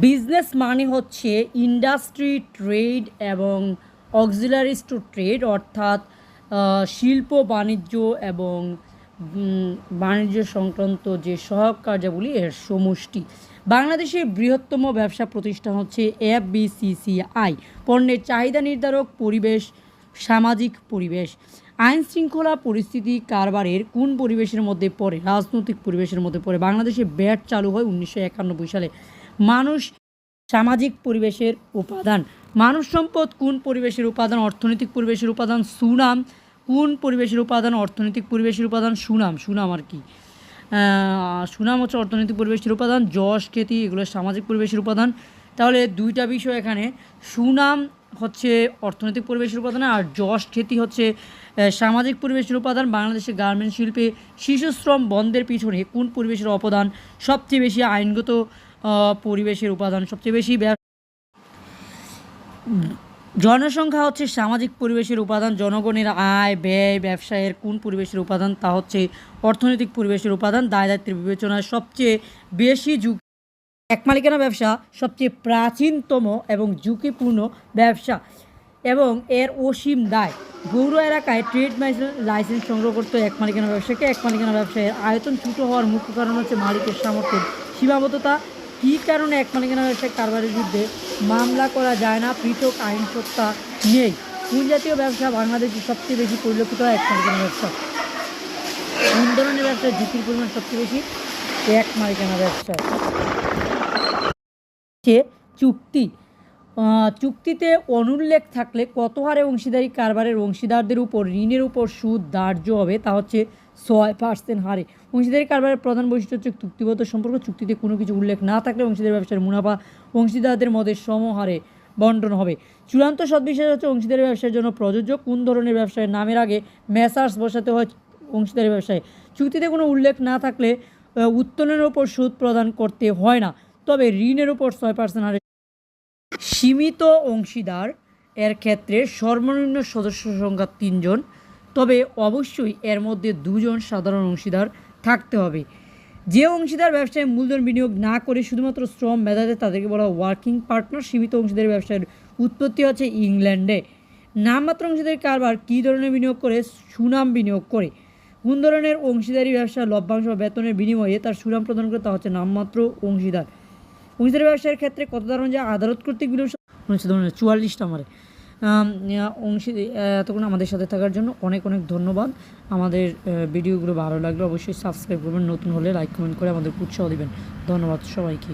Business মানে হচ্ছে industry, trade এবং অক্সিলারিজ টু ট্রেড, অর্থাৎ শিল্প, বাণিজ্য এবং বাণিজ্য সংক্রান্ত যে সহায়ক কার্যাবলী এর সমষ্টি। বাংলাদেশের বৃহত্তম ব্যবসা প্রতিষ্ঠান হচ্ছে এফ বিসিসিআই পণ্যের চাহিদা নির্ধারক পরিবেশ, সামাজিক পরিবেশ। আইন শৃঙ্খলা পরিস্থিতি কারবারের কোন পরিবেশের মধ্যে পড়ে? রাজনৈতিক পরিবেশের মধ্যে পড়ে। বাংলাদেশে ব্যাট চালু হয় উনিশশো একানব্বই সালে। মানুষ সামাজিক পরিবেশের উপাদান। মানুষ সম্পদ কোন পরিবেশের উপাদান? অর্থনৈতিক পরিবেশের উপাদান সুনাম। কোন পরিবেশের উপাদান? অর্থনৈতিক পরিবেশের উপাদান সুনাম। সুনাম আর কি? সুনাম হচ্ছে অর্থনৈতিক পরিবেশের উপাদান, যশ, খ্যাতি, এগুলো সামাজিক পরিবেশের উপাদান। তাহলে দুইটা বিষয় এখানে। সুনাম হচ্ছে অর্থনৈতিক পরিবেশের উপাদান আর যশ, খ্যাতি হচ্ছে সামাজিক পরিবেশের উপাদান, বাংলাদেশের গার্মেন্ট শিল্পে শিশুশ্রম বন্ধের পিছনে কোন পরিবেশের অবদান সবচেয়ে বেশি আইনগত পরিবেশের উপাদান সবচেয়ে বেশি জনসংখ্যা হচ্ছে সামাজিক পরিবেশের উপাদান, জনগণের আয়, ব্যয়, ব্যবসায়ের কোন পরিবেশের উপাদান, তা হচ্ছে অর্থনৈতিক পরিবেশের উপাদান দায় দায়িত্বের বিবেচনায় সবচেয়ে বেশি ঝুঁকি এক মালিকানা ব্যবসা সবচেয়ে প্রাচীনতম এবং ঝুঁকিপূর্ণ ব্যবসা এবং এর অসীম দায়। গৌর এলাকায় ট্রেড লাইসেন্স সংগ্রহ করতে এক মালিকানা ব্যবসাকে এক মালিকানা ব্যবসায়ের আয়তন ছোটো হওয়ার মুখ্য কারণ হচ্ছে মালিকের সামর্থ্যের সীমাবদ্ধতা কী কারণে এক মালিকানা ব্যবসায় কারবারের বিরুদ্ধে মামলা করা যায় না? পৃথক আইন সত্তা নেই। কোন জাতীয় ব্যবসা বাংলাদেশে সবচেয়ে বেশি পরিলক্ষিত হয় এক মালিকানা ব্যবসা। কোন ধরনের ব্যবসায় ঝুঁকির পরিমাণ সবচেয়ে বেশি এক মালিকানা ব্যবসায় হচ্ছে চুক্তি চুক্তিতে অনুল্লেখ থাকলে কত হারে অংশীদারি কারবারের অংশীদারদের উপর ঋণের উপর সুদ ধার্য হবে তা হচ্ছে ছয় পার্সেন্ট হারে। অংশীদারি কারবারের প্রধান বৈশিষ্ট্য হচ্ছে চুক্তিবদ্ধ সম্পর্ক। চুক্তিতে কোনো কিছু উল্লেখ না থাকলে অংশীদারি ব্যবসার মুনাফা অংশীদারদের মধ্যে সমহারে বন্টন হবে। চূড়ান্ত সদ্বিশেষ হচ্ছে অংশীদারি ব্যবসার জন্য প্রযোজ্য কোন ধরনের ব্যবসায়ের নামের আগে মেসার্স বসাতে হয় অংশীদারি ব্যবসায়। চুক্তিতে কোনো উল্লেখ না থাকলে উত্তোলনের ওপর সুদ প্রদান করতে হয় না। তবে ঋণের উপর ছয় পার্সেন্ট হারে সীমিত অংশীদার, এর ক্ষেত্রে সর্বনিম্ন সদস্য সংখ্যা তিনজন। অবশ্যই এর মধ্যে দুজন সাধারণ অংশীদার থাকতে হবে। যে অংশীদার ব্যবসায় মূলধন বিনিয়োগ না করে শুধুমাত্র শ্রম মেধাতে তাদেরকে বলা ওয়ার্কিং পার্টনার সীমিত অংশীদারি ব্যবসায়ের উৎপত্তি হচ্ছে ইংল্যান্ডে। নামমাত্র অংশীদারি কারবার কী ধরনের বিনিয়োগ করে? সুনাম বিনিয়োগ করে। কোন ধরনের অংশীদারি ব্যবসা লভ্যাংশ বেতনের বিনিময়ে তার সুনাম প্রদান করে তা হচ্ছে নামমাত্র অংশীদার। অংশীদারি ব্যবসায়ের ক্ষেত্রে কত ধরনের যে আদালত কর্তৃক ধরনের চুয়াল্লিশ নম্বরে। অংশী এতক্ষণ আমাদের সাথে থাকার জন্য অনেক অনেক ধন্যবাদ। আমাদের ভিডিওগুলো ভালো লাগলে অবশ্যই সাবস্ক্রাইব করবেন, নতুন হলে লাইক কমেন্ট করে আমাদের উৎসাহ দেবেন। ধন্যবাদ সবাইকে।